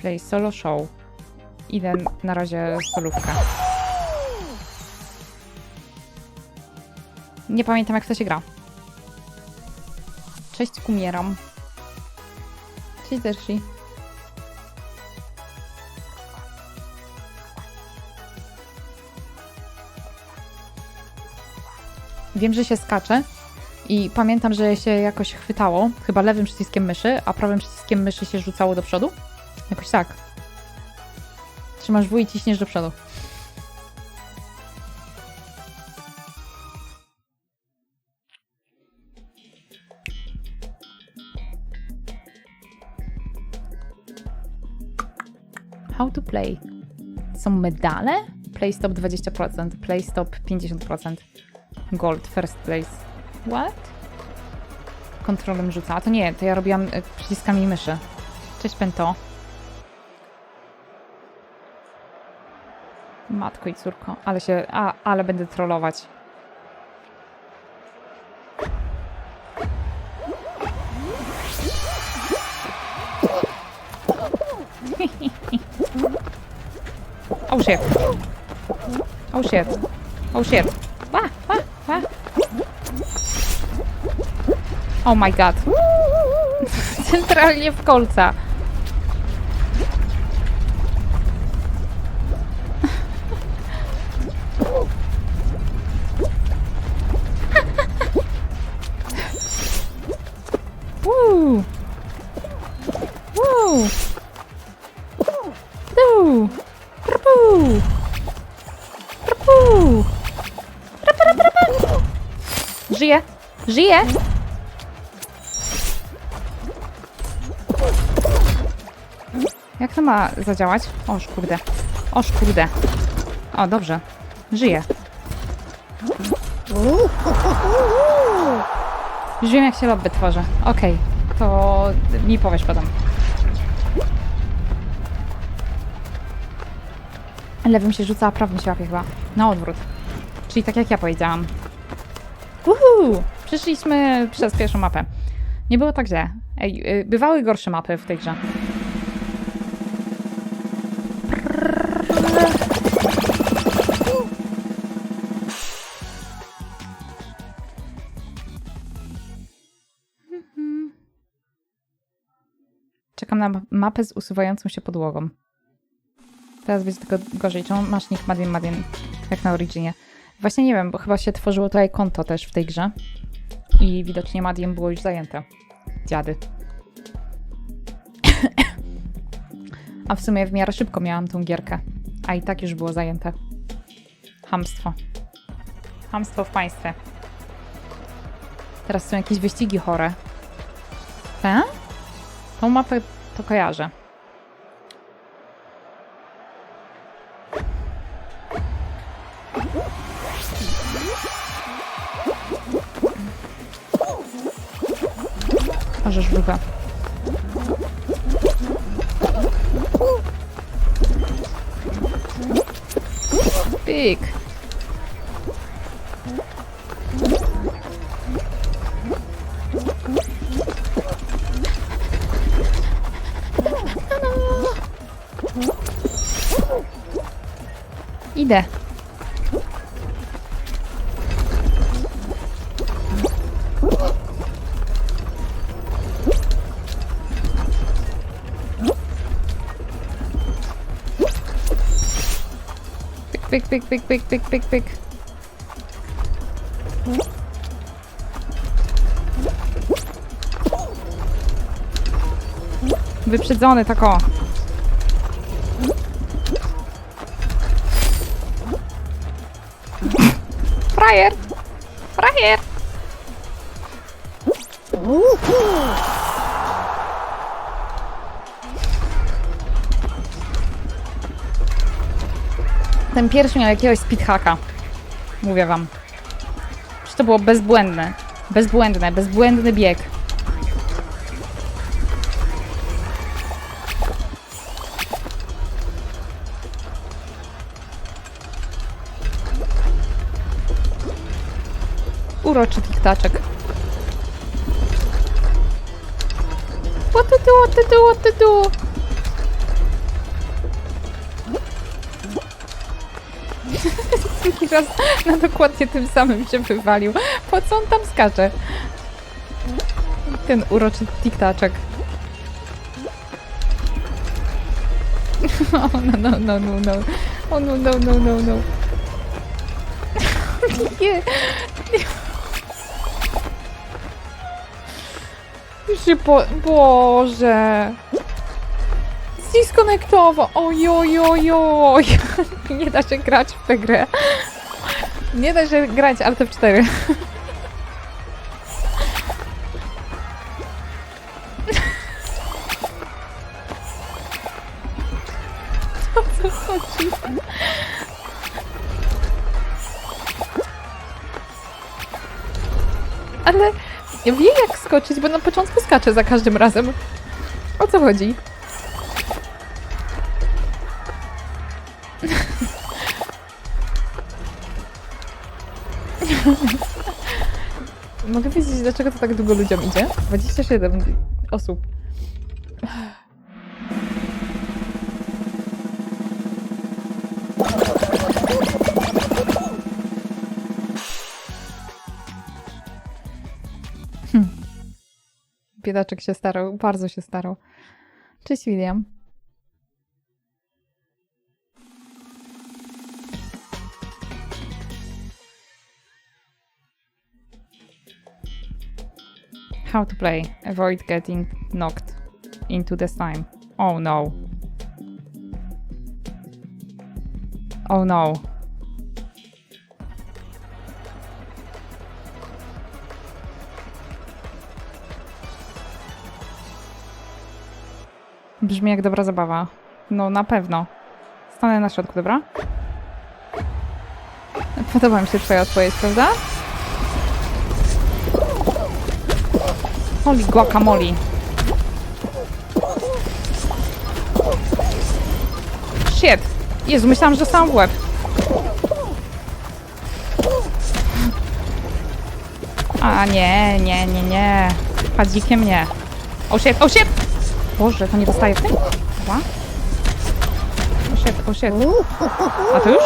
Play solo show. Idę na razie solówkę. Nie pamiętam jak to się gra. Cześć, kumieram. Cześć, Zershi. Wiem, że się skacze i pamiętam, że się jakoś chwytało, chyba lewym przyciskiem myszy, a prawym przyciskiem myszy się rzucało do przodu. Jakoś tak. Trzymasz W i ciśniesz do przodu. How to play. Są medale? Play stop 20%, play stop 50%. Gold, first place. What? Kontrolem rzuca. A to nie, to ja robiłam y, przyciskami myszy. Cześć, Pento. Matko i córko, ale się. A, ale będę trollować. Oh shit. Oh shit. Oh shit. Ła, ła, ła. Oh my god. Centralnie w kolca. Woo. Woo. Woo. Prpu. Prpu. Prpu, prpu, prpu. Żyje. Żyje. Jak to ma zadziałać? Oż kurde. Oż kurde. O, dobrze. Żyje. Już wiem, jak się lobby tworzy. Okej, to mi powiesz potem. Lewym się rzuca, a prawym się łapie chyba. Na odwrót. Czyli tak jak ja powiedziałam. Uhu! Przyszliśmy przez pierwszą mapę. Nie było tak źle. Ej, y, bywały gorsze mapy w tej grze. Na ma- mapę z usuwającą się podłogą. Teraz będzie tylko gorzej. Czemu masz nick Madin Madin jak na Originie? Właśnie nie wiem, bo chyba się tworzyło tutaj konto też w tej grze. I widocznie Madin było już zajęte. Dziady. A w sumie w miarę szybko miałam tą gierkę. A i tak już było zajęte. Hamstwo. Hamstwo w państwie. Teraz są jakieś wyścigi chore. Te? Tą mapę to kojarzę. Możesz wróga. Pyk. Idę. Pyk, pyk, pyk, pyk, pyk, pyk, pyk. Wyprzedzony, tak Frajer! Frajer! Ten pierwszy miał jakiegoś speedhacka. Mówię wam. Że to było bezbłędne. Bezbłędne, bezbłędny bieg. uroczy tiktaczek. What to do, what to do, what to do? Drugi raz na dokładnie tym samym się wywalił. Po co on tam skacze? Ten uroczy tiktaczek. Oh, no, no, no, no, no. Oh, no, no, no, no, no. Nie. Już się po... Boże. Zdiskonektował. Ojojojoj. Nie da się grać w tę grę. Nie da się grać Alt F4. Bo na początku skacze za każdym razem. O co chodzi? Mogę wiedzieć, dlaczego to tak długo ludziom idzie? 27 osób. Biedaczek się starał, bardzo się starał. Cześć William. How to play. Avoid getting knocked into the slime. Oh no. Oh no. Brzmi jak dobra zabawa. No na pewno. Stanę na środku, dobra? Podoba mi się twoja odpowiedź, prawda? Holy guacamole. Shit. Jezu, myślałam, że dostałam w łeb. A nie, nie, nie, nie. Padzikiem nie. O shit, o shit! Boże, to nie dostaje w tym? Chyba? O shit. A to już?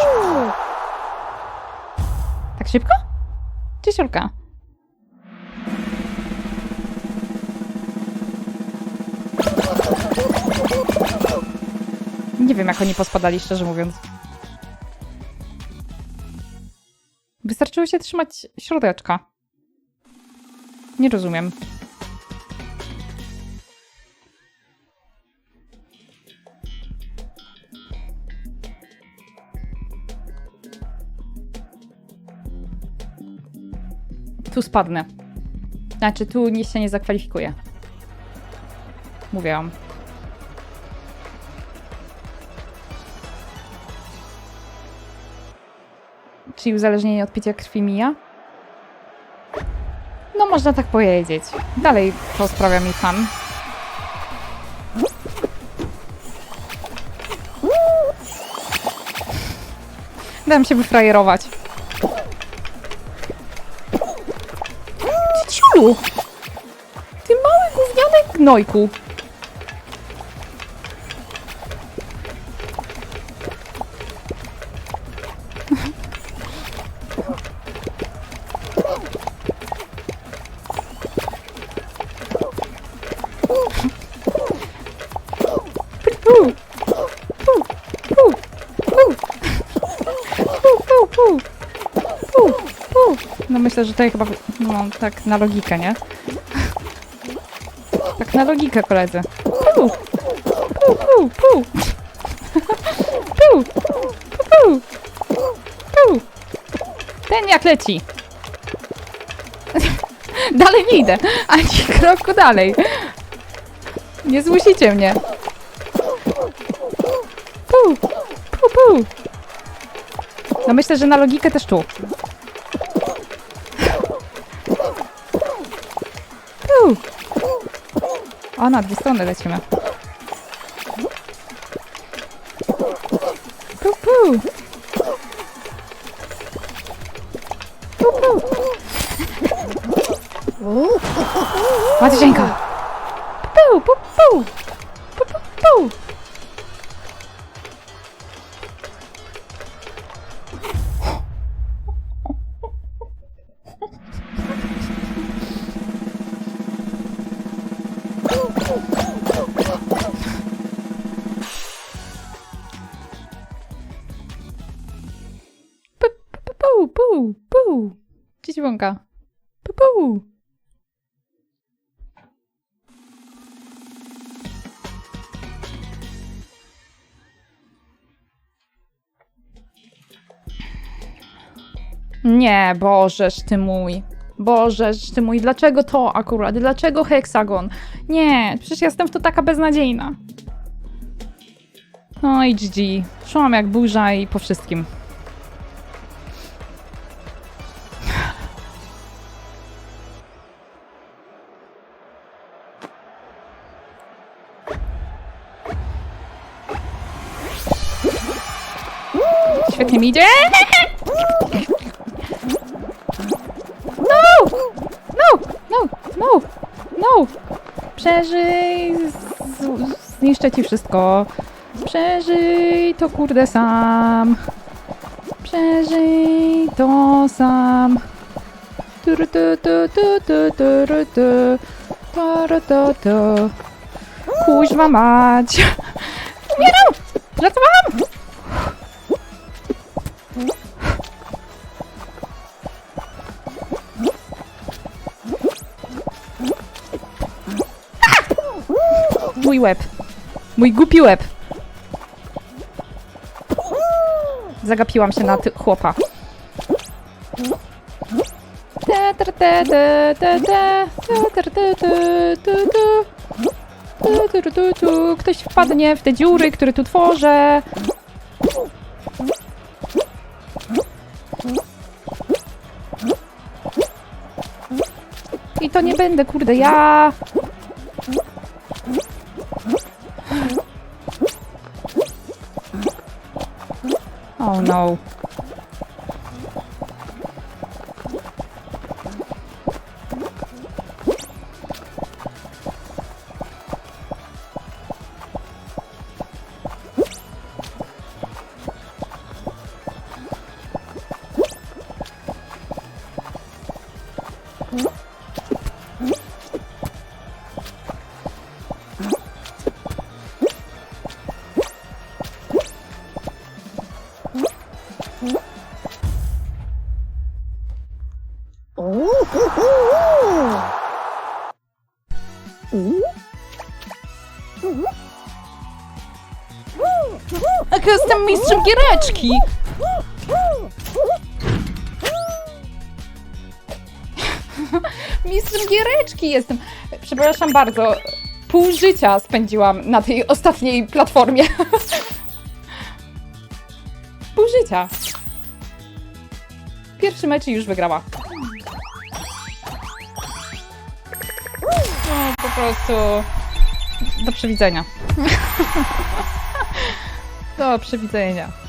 Tak szybko? Olka. Nie wiem, jak oni pospadali, szczerze mówiąc. Wystarczyło się trzymać środeczka. Nie rozumiem. Tu spadnę. Znaczy, tu nic się nie zakwalifikuje. Mówiłam. Czyli uzależnienie od picia krwi mija? No, można tak powiedzieć. Dalej to sprawia mi fan. Dam się wyfrajerować. Ty mały gówniany gnojku. Myślę, że tutaj chyba, no tak na logikę, nie? Tak na logikę, koledzy. Pu. Pu, pu, pu. Pu. Pu, pu. Pu. Ten jak leci. Dalej nie idę. Ani kroku dalej. Nie zmusicie mnie. Pu, pu, pu. No myślę, że na logikę też tu. O, na dwie strony lecimy. Pu, pu. Pu, pu. Pu, pu, pu. Pu, Wonka. Pupu. Nie, Bożeż ty mój. Bożeż ty mój, dlaczego to akurat? Dlaczego heksagon? Nie, przecież jestem w to taka beznadziejna. No i GG. Szłam jak burza i po wszystkim. Świetnie mi idzie. No! No! No! No! No! Przeżyj! z- Zniszczę ci wszystko. Przeżyj to kurde sam. Przeżyj to sam. Turu, tu, tu, tu, tu, turu, tu. Turu, tu, tu. Kuźwa mać. Umieram! Żartowałam! mój łeb. Mój głupi łeb. Zagapiłam się na chłopa. Ktoś wpadnie w te dziury, które tu tworzę. I to nie będę, kurde, ja. Oh no. Jestem mistrzem giereczki! mistrzem giereczki jestem. Przepraszam bardzo. Pół życia spędziłam na tej ostatniej platformie. Pół życia. Pierwszy mecz i już wygrała. No, po prostu. Do przewidzenia. Do przewidzenia.